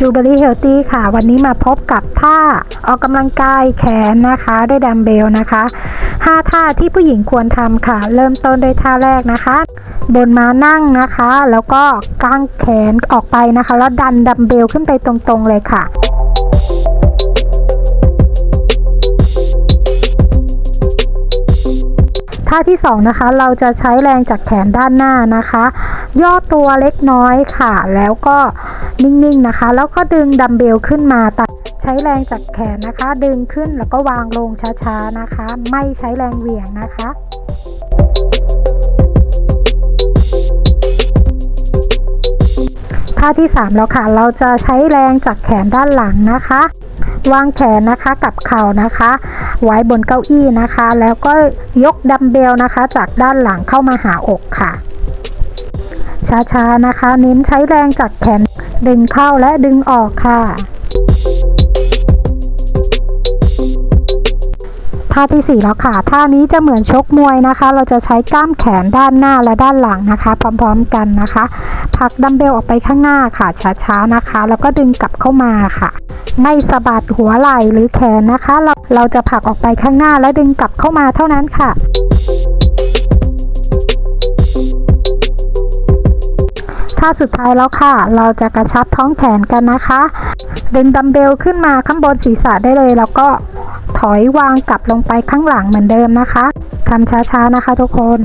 จูเบอรี่เฮลตี้ค่ะ วันนี้มาพบกับท่าออกกำลังกายแขนนะคะ ด้วยดัมเบลนะคะ 5 ท่าที่ผู้หญิงควรทำค่ะ เริ่มต้นด้วยท่าแรกนะคะ บนมานั่งนะคะ แล้วก็กางแขนออกไปนะคะ แล้วดันดัมเบลขึ้นไปตรงๆเลยค่ะท่าที่สองนะคะเราจะใช้แรงจากแขนด้านหน้านะคะ ย่อตัวเล็กน้อยค่ะ แล้วก็ นิ่งๆนะคะ แล้วก็ดึงดัมเบลขึ้นมาตัดใช้แรงจากแขนนะคะ ดึงขึ้นแล้วก็วางลงช้าๆนะคะ ไม่ใช้แรงเหวี่ยงนะคะท่าที่ 3 แล้วค่ะ เราจะใช้แรงจากแขนด้านหลังนะคะ วางแขนนะคะกับเข่านะคะ ไว้บนเก้าอี้นะคะ แล้วก็ยกดัมเบลนะคะ จากด้านหลังเข้ามาหาอกค่ะ ช้าๆนะคะ เน้นใช้แรงจากแขน ดึงเข้าและดึงออกค่ะ ท่าที่ 4 แล้วค่ะ ท่านี้จะเหมือนชกมวยนะคะ เราจะใช้กล้ามแขนด้านหน้าและด้านหลังนะคะ พร้อมๆกันนะคะผลักดัมเบลออกไปข้างหน้าค่ะ ช้าๆนะคะ แล้วก็ดึงกลับเข้ามาค่ะ ไม่สะบัดหัวไหล่หรือแขนนะคะ เราเราจะผลักออกไปข้างหน้าและดึงกลับเข้ามาเท่านั้นค่ะ ท่าสุดท้ายแล้วค่ะ เราจะกระชับท้องแขนกันนะคะ ดึงดัมเบลขึ้นมาข้างบนศีรษะได้เลย แล้วก็ถอยวางกลับลงไปข้างหลังเหมือนเดิมนะคะทำช้าๆนะคะทุกคน